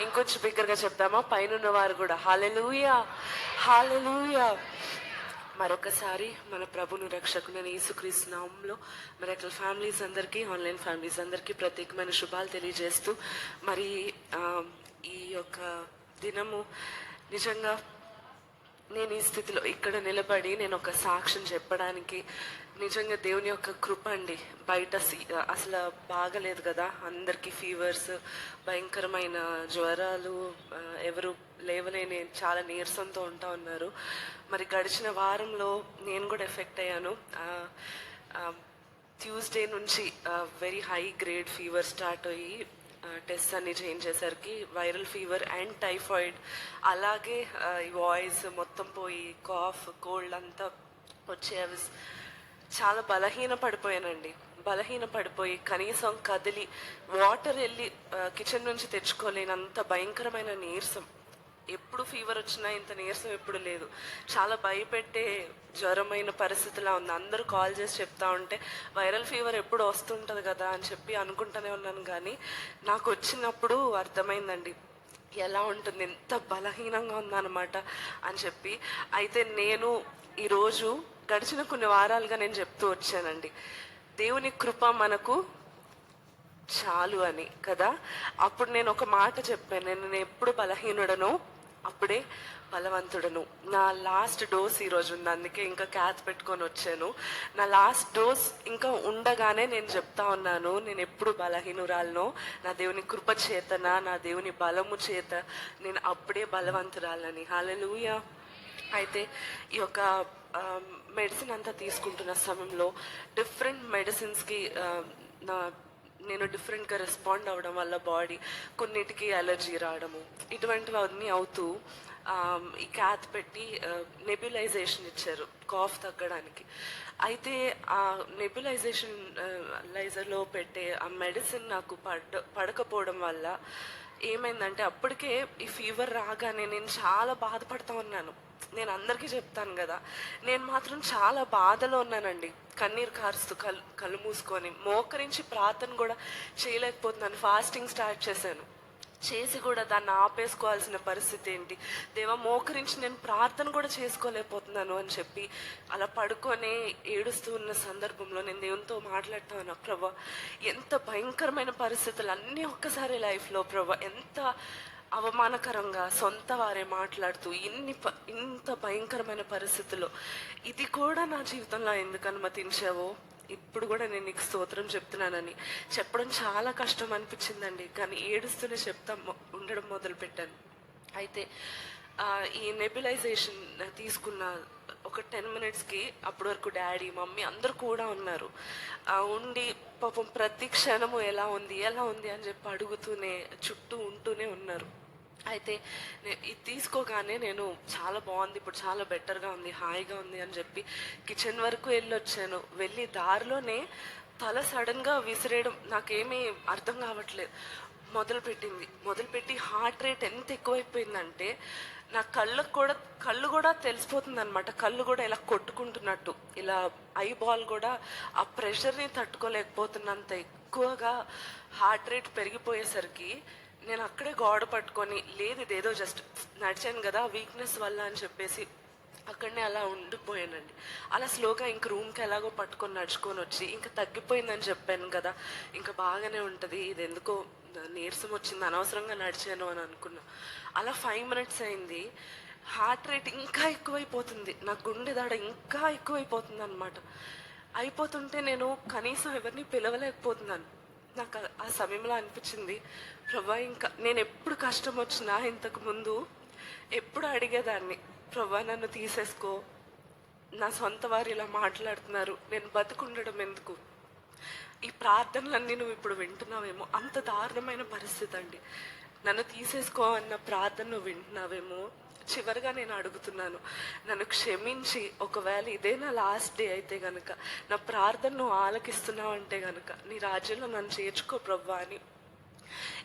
ఇంకొంచెం బిగ్గరగా చెప్తామా పైన వారు కూడా. హాలెలుయా! హాలెలుయా! మరొకసారి మన ప్రభుని రక్షకుని యేసుక్రీస్తు నామంలో మరి అక్కడ ఫ్యామిలీస్ అందరికీ ఆన్లైన్ ఫ్యామిలీస్ అందరికీ ప్రత్యేకమైన శుభాలు తెలియజేస్తూ మరి ఈ యొక్క దినము నిజంగా నేను ఈ స్థితిలో ఇక్కడ నిలబడి నేను ఒక సాక్ష్యం చెప్పడానికి నిజంగా దేవుని యొక్క కృప అండి. బయట అసలు బాగలేదు కదా. అందరికీ ఫీవర్స్ భయంకరమైన జ్వరాలు ఎవరు లేవలేని చాలా నీరసంతో ఉంటా ఉన్నారు. మరి గడిచిన వారంలో నేను కూడా ఎఫెక్ట్ అయ్యాను. ట్యూస్డే నుంచి very high grade fever start అయ్యి టెస్ట్ అన్ని చేంజ్ చేసరికి వైరల్ ఫీవర్ అండ్ టైఫాయిడ్ అలాగే ఈ వాయిస్ మొత్తం పోయి కాఫ్ కోల్డ్ అంతా వచ్చే అవి చాలా బలహీన పడిపోయానండి. బలహీన పడిపోయి కనీసం కదిలి వాటర్ వెళ్ళి కిచెన్ నుంచి తెచ్చుకోలేనంత భయంకరమైన నీరసం. ఎప్పుడు ఫీవర్ వచ్చినా ఇంత నీరసం ఎప్పుడు లేదు. చాలా భయపెట్టే జ్వరమైన పరిస్థితిలా ఉంది. అందరూ కాల్ చేసి చెప్తా ఉంటే వైరల్ ఫీవర్ ఎప్పుడు వస్తుంటుంది కదా? అని చెప్పి అనుకుంటూనే ఉన్నాను కానీ నాకు వచ్చినప్పుడు అర్థమైందండి. ఎలా ఉంటుంది? ఎంత బలహీనంగా ఉందన్నమాట అని చెప్పి. అయితే నేను ఈరోజు గడిచిన కొన్ని వారాలుగా నేను చెప్తూ వచ్చానండి. దేవుని కృప మనకు చాలు అని కదా. అప్పుడు నేను ఒక మాట చెప్పాను. నేను నేను ఎప్పుడు బలహీనుడను అప్పుడే బలవంతుడను. నా లాస్ట్ డోస్ ఈరోజు ఉంది. అందుకే ఇంకా క్యాత్ పెట్టుకొని వచ్చాను. నా లాస్ట్ డోస్ ఇంకా ఉండగానే నేను చెప్తా ఉన్నాను. నేను ఎప్పుడు బలహీనురాలను నా దేవుని కృప చేతన నా దేవుని బలము చేత నేను అప్పుడే బలవంతురాలని. హాలలుయ అయితే ఈ యొక్క మెడిసిన్ అంతా తీసుకుంటున్న సమయంలో డిఫరెంట్ మెడిసిన్స్కి నా నేను డిఫరెంట్గా రెస్పాండ్ అవ్వడం వల్ల బాడీ కొన్నిటికి అలర్జీ రావడము ఇటువంటివన్నీ అవుతూ ఈ క్యాత్ పెట్టి నెబ్యులైజేషన్ ఇచ్చారు కాఫ్ తగ్గడానికి. అయితే ఆ నెబ్యులైజేషన్ లైజర్లో పెట్టే ఆ మెడిసిన్ నాకు పడ పడకపోవడం వల్ల ఏమైందంటే అప్పటికే ఈ ఫీవర్ రాగానే నేను చాలా బాధపడతా ఉన్నాను. నేను అందరికీ చెప్తాను కదా. నేను మాత్రం చాలా బాధలో ఉన్నానండి. కన్నీరు కారుస్తూ కళ్ళు కళ్ళు మూసుకొని మోకరించి ప్రార్థన కూడా చేయలేకపోతున్నాను. ఫాస్టింగ్ స్టార్ట్ చేశాను. చేసి కూడా దాన్ని ఆపేసుకోవాల్సిన పరిస్థితి ఏంటి? దేవా మోకరించి నేను ప్రార్థన కూడా చేసుకోలేకపోతున్నాను అని చెప్పి అలా పడుకొని ఏడుస్తూ ఉన్న సందర్భంలో నేను దేవునితో మాట్లాడుతాను. ప్రభా ఎంత భయంకరమైన పరిస్థితులు అన్నీ ఒక్కసారి లైఫ్లో ప్రభా ఎంత అవమానకరంగా సొంత వారే మాట్లాడుతూ ఇన్ని ప- ఇంత భయంకరమైన పరిస్థితుల్లో ఇది కూడా నా జీవితంలో ఎందుకు అనుమతించావో? ఇప్పుడు కూడా నేను నీకు స్తోత్రం చెప్తున్నానని. చెప్పడం చాలా కష్టం అనిపించిందండి కానీ ఏడుస్తూనే చెప్తా మొ- ఉండడం మొదలు పెట్టాను అయితే ఈ నెబిలైజేషన్ తీసుకున్న ఒక టెన్ మినిట్స్కి అప్పటి వరకు డాడీ మమ్మీ అందరు కూడా ఉన్నారు. ఆ, ఉండి పాపం ప్రతి క్షణము ఎలా ఉంది ఎలా ఉంది అని చెప్పి అడుగుతూనే చుట్టూ ఉంటూనే ఉన్నారు. అయితే ఇది తీసుకోగానే నేను చాలా బాగుంది ఇప్పుడు చాలా బెటర్గా ఉంది హాయిగా ఉంది అని చెప్పి కిచెన్ వరకు వెళ్ళి వచ్చాను వెళ్ళి దారిలోనే తల సడన్గా విసిరేయడం నాకేమీ అర్థం కావట్లేదు. మొదలుపెట్టింది. మొదలుపెట్టి హార్ట్ రేట్ ఎంత ఎక్కువైపోయిందంటే నా కళ్ళకు కూడా కళ్ళు కూడా తెలిసిపోతుంది అనమాట కళ్ళు కూడా ఇలా కొట్టుకుంటున్నట్టు. ఇలా ఐ బాల్ కూడా ఆ ప్రెషర్ని తట్టుకోలేకపోతున్నంత ఎక్కువగా హార్ట్ రేట్ పెరిగిపోయేసరికి నేను అక్కడే గోడ పట్టుకొని లేదు ఇదేదో జస్ట్ నడిచాను కదా వీక్నెస్ వల్ల అని చెప్పేసి అక్కడనే అలా ఉండిపోయానండి. అలా స్లోగా ఇంక రూమ్కి ఎలాగో పట్టుకొని నడుచుకొని వచ్చి ఇంకా తగ్గిపోయిందని చెప్పాను కదా ఇంకా బాగానే ఉంటుంది ఇది ఎందుకో నీరసం వచ్చింది అనవసరంగా నడిచాను అని అనుకున్నా. అలా ఫైవ్ మినిట్స్ అయింది హార్ట్ రేట్ ఇంకా ఎక్కువైపోతుంది నా గుండె దాడ ఇంకా ఎక్కువైపోతుంది అనమాట అయిపోతుంటే నేను కనీసం ఎవరిని పిలవలేకపోతున్నాను. నాకు ఆ- ఆ సమయంలో అనిపించింది ప్రభా ఇంకా నేను ఎప్పుడు కష్టం వచ్చినా ఇంతకు ముందు ఎప్పుడు అడిగేదాన్ని ప్రభా నన్ను తీసేసుకో. నా సొంత వారు ఇలా మాట్లాడుతున్నారు. నేను బతుకుండడం ఎందుకు? ఈ ప్రార్థనలన్నీ నువ్వు ఇప్పుడు వింటున్నావేమో? అంత దారుణమైన పరిస్థితి అండి. నన్ను తీసేసుకో అన్న ప్రార్థన నువ్వు వింటున్నావేమో? చివరిగా నేను అడుగుతున్నాను నన్ను క్షమించి ఒకవేళ ఇదే నా లాస్ట్ డే అయితే గనక నా ప్రార్థన నువ్వు ఆలకిస్తున్నావు అంటే గనక నీ రాజ్యంలో నన్ను చేర్చుకో ప్రవ్వా అని.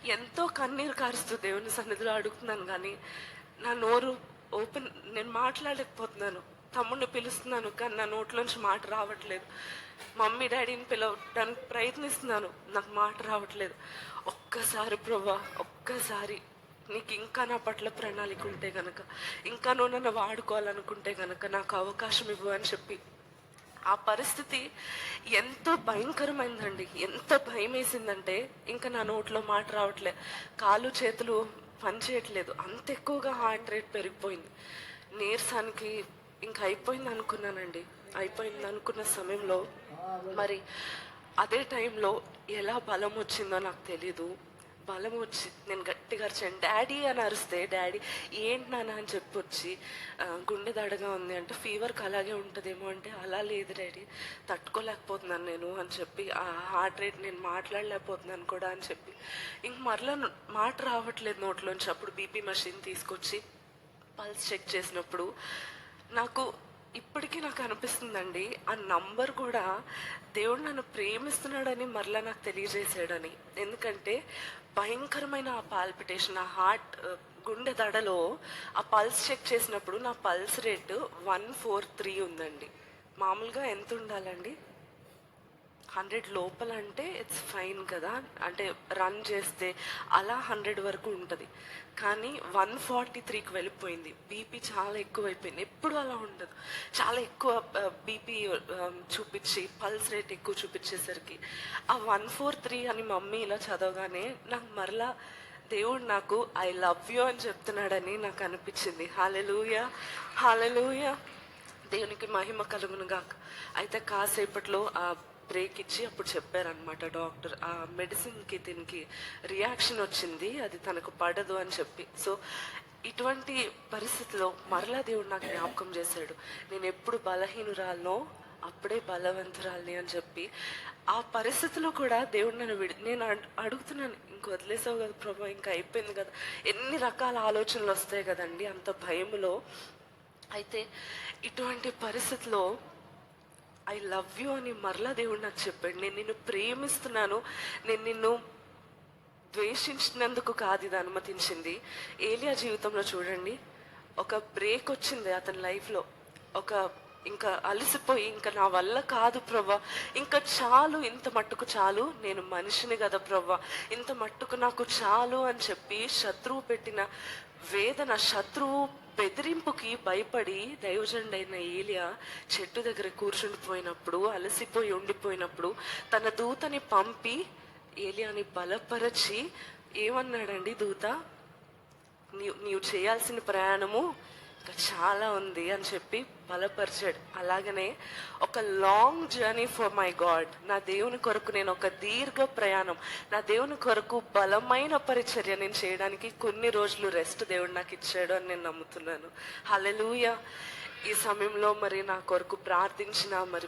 ఎంతో కన్నీరు కారుస్తూ దేవుని సన్నిధిలో అడుగుతున్నాను కానీ నా నోరు ఓపెన్ నేను మాట్లాడలేకపోతున్నాను. తమ్ముడిని పిలుస్తున్నాను కానీ నా నోట్లోంచి మాట రావట్లేదు. మమ్మీ డాడీని పిలవడానికి ప్రయత్నిస్తున్నాను నాకు మాట రావట్లేదు. ఒక్కసారి ప్రభా ఒక్కసారి. నీకు ఇంకా నా పట్ల ప్రణాళిక ఉంటే గనక ఇంకా నువ్వు నన్ను వాడుకోవాలనుకుంటే గనక నాకు అవకాశం ఇవ్వు అని చెప్పి. ఆ పరిస్థితి ఎంతో భయంకరమైందండి. ఎంత భయం వేసిందంటే ఇంకా నా నోట్లో మాట రావట్లే. కాళ్ళు చేతులు పనిచేయట్లేదు అంత ఎక్కువగా హార్ట్ రేట్ పెరిగిపోయింది. నీరసానికి ఇంకా అయిపోయింది అనుకున్నానండి. అయిపోయింది అనుకున్న సమయంలో మరి అదే టైంలో ఎలా బలం వచ్చిందో నాకు తెలీదు. బలం వచ్చి నేను గట్టిగా అరిచాను. డాడీ అని అరిస్తే డాడీ ఏంటి నాన్న అని చెప్పి వచ్చి గుండె దడగా ఉంది అంటే ఫీవర్కి అలాగే ఉంటుందేమో అంటే అలా లేదు డాడీ తట్టుకోలేకపోతున్నాను నేను అని చెప్పి ఆ హార్ట్ రేట్ నేను మాట్లాడలేకపోతున్నాను కూడా అని చెప్పి. ఇంక మరలా మాట రావట్లేదు నోట్లోంచి. అప్పుడు బీపీ మషిన్ తీసుకొచ్చి పల్స్ చెక్ చేసినప్పుడు నాకు ఇప్పటికీ నాకు అనిపిస్తుందండి ఆ నంబర్ కూడా దేవుడు నన్ను ప్రేమిస్తున్నాడని మరలా నాకు తెలియజేశాడని. ఎందుకంటే భయంకరమైన పాల్పిటేషన్ ఆ హార్ట్ గుండె దడలో ఆ పల్స్ చెక్ చేసినప్పుడు నా pulse rate one four three ఉందండి. మామూలుగా ఎంత ఉండాలండి? హండ్రెడ్ లోపల అంటే ఇట్స్ ఫైన్ కదా. అంటే రన్ చేస్తే అలా హండ్రెడ్ వరకు ఉంటుంది. కానీ వన్ ఫార్టీ త్రీకి వెళ్ళిపోయింది. బీపీ చాలా ఎక్కువైపోయింది. ఎప్పుడు అలా ఉండదు. చాలా ఎక్కువ బీపీ చూపించి పల్స్ రేట్ ఎక్కువ చూపించేసరికి ఆ వన్ ఫోర్ త్రీ అని మమ్మీ ఇలా చదవగానే నాకు మరలా దేవుడు నాకు ఐ లవ్ యూ అని చెప్తున్నాడని నాకు అనిపించింది. హాలెలూయ హాలెలూయ దేవునికి మహిమ కలుగును గాక అయితే కాసేపట్లో ఆ బ్రేక్ ఇచ్చి అప్పుడు చెప్పారనమాట డాక్టర్. ఆ మెడిసిన్కి దీనికి రియాక్షన్ వచ్చింది అది తనకు పడదు అని చెప్పి. సో ఇటువంటి పరిస్థితిలో మరలా దేవుడు నాకు జ్ఞాపకం చేశాడు. నేను ఎప్పుడు బలహీనురాలనో అప్పుడే బలవంతురాలని అని చెప్పి. ఆ పరిస్థితిలో కూడా దేవుడు నన్ను విడి నేను అడుగుతున్నాను ఇంక వదిలేసావు కదా ప్రభు ఇంకా అయిపోయింది కదా. ఎన్ని రకాల ఆలోచనలు వస్తాయి కదండి అంత భయములో. అయితే ఇటువంటి పరిస్థితిలో ఐ లవ్ యూ అని మరలా దేవుడు నాకు చెప్పాడు. నేను నిన్ను ప్రేమిస్తున్నాను. నేను నిన్ను ద్వేషించినందుకు కాదు ఇది అనుమతించింది. ఏలియా జీవితంలో చూడండి. ఒక బ్రేక్ వచ్చింది అతని లైఫ్లో ఒక ఇంకా అలసిపోయి ఇంకా నా వల్ల కాదు ప్రభా ఇంకా చాలు ఇంత మట్టుకు చాలు. నేను మనిషిని కదా ప్రభా ఇంత మట్టుకు నాకు చాలు అని చెప్పి శత్రువు పెట్టిన వేదన శత్రువు బెదిరింపుకి భయపడి దైవజండైన ఏలియా చెట్టు దగ్గర కూర్చుండిపోయినప్పుడు అలసిపోయి ఉండిపోయినప్పుడు తన దూతని పంపి ఏలియాని బలపరచి ఏమన్నాడండి దూత? నీవు నీవు చేయాల్సిన ప్రయాణము ఇంకా చాలా ఉంది అని చెప్పి బలపరిచాడు. అలాగనే ఒక long journey for my God నా దేవుని కొరకు నేను ఒక దీర్ఘ ప్రయాణం నా దేవుని కొరకు బలమైన పరిచర్య నేను చేయడానికి కొన్ని రోజులు రెస్ట్ దేవుడు నాకు ఇచ్చాడు అని నేను నమ్ముతున్నాను. హలలుయ ఈ సమయంలో మరి నా కొరకు ప్రార్థించిన మరి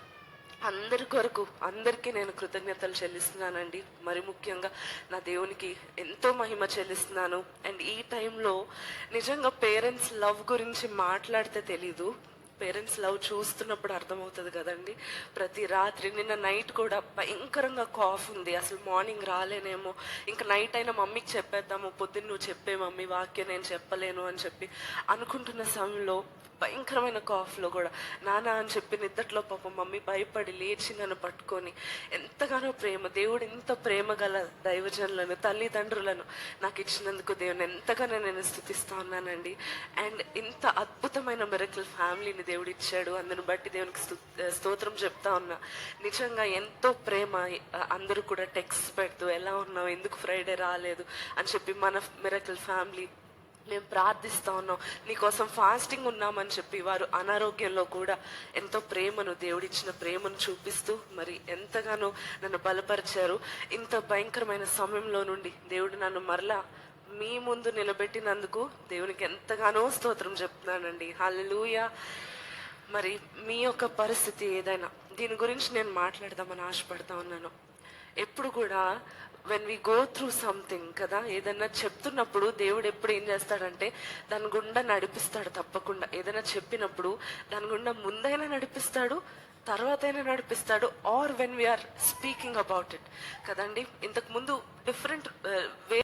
అందరి కొరకు అందరికీ నేను కృతజ్ఞతలు చెల్లిస్తున్నానండి. మరి ముఖ్యంగా నా దేవునికి ఎంతో మహిమ చెల్లిస్తున్నాను. అండ్ ఈ టైంలో నిజంగా పేరెంట్స్ లవ్ గురించి మాట్లాడితే తెలీదు. పేరెంట్స్ లవ్ చూస్తున్నప్పుడు అర్థమవుతుంది కదండి. ప్రతి రాత్రి నిన్న నైట్ కూడా భయంకరంగా కాఫ్ ఉంది. అసలు మార్నింగ్ రాలేనేమో. ఇంకా నైట్ అయినా మమ్మీకి చెప్పేద్దాము పొద్దున్న నువ్వు చెప్పే మమ్మీ వాక్యం నేను చెప్పలేను అని చెప్పి అనుకుంటున్న సమయంలో భయంకరమైన కాఫ్లో కూడా నానా అని చెప్పి నిద్దట్లో పాపం మమ్మీ భయపడి లేచి నన్ను పట్టుకొని ఎంతగానో ప్రేమ దేవుడు ఎంత ప్రేమ గల దైవజనులను తల్లిదండ్రులను నాకు ఇచ్చినందుకు దేవుని ఎంతగానో నేను స్థుతిస్తా ఉన్నానండి. అండ్ ఇంత అద్భుతమైన మెరకల్ ఫ్యామిలీని దేవుడు ఇచ్చాడు అందును బట్టి దేవునికి స్తోత్రం చెప్తా ఉన్నా. నిజంగా ఎంతో ప్రేమ అందరూ కూడా టెక్స్ట్ పెడుతూ ఎలా ఉన్నావు? ఎందుకు ఫ్రైడే రాలేదు? అని చెప్పి మన మిరకల్ ఫ్యామిలీ మేము ప్రార్థిస్తా ఉన్నాం. నీకోసం ఫాస్టింగ్ ఉన్నామని చెప్పి వారు అనారోగ్యంలో కూడా ఎంతో ప్రేమను దేవుడిచ్చిన ప్రేమను చూపిస్తూ మరి ఎంతగానో నన్ను బలపరిచారు. ఇంత భయంకరమైన సమయంలో నుండి దేవుడు నన్ను మరలా మీ ముందు నిలబెట్టినందుకు దేవునికి ఎంతగానో స్తోత్రం చెప్తున్నానండి. హల్లెలూయా. మరి మీ యొక్క పరిస్థితి ఏదైనా దీని గురించి నేను మాట్లాడదామని ఆశపడతా ఉన్నాను. ఎప్పుడు కూడా when we go through something కదా ఏదైనా చెప్తున్నప్పుడు దేవుడు ఎప్పుడు ఏం చేస్తాడంటే దాని గుండా నడిపిస్తాడు తప్పకుండా. ఏదైనా చెప్పినప్పుడు దాని గుండా ముందైనా నడిపిస్తాడు తర్వాత అయినా నడిపిస్తాడు or when we're speaking about it కదండి? ఇంతకు ముందు డిఫరెంట్ వే uh,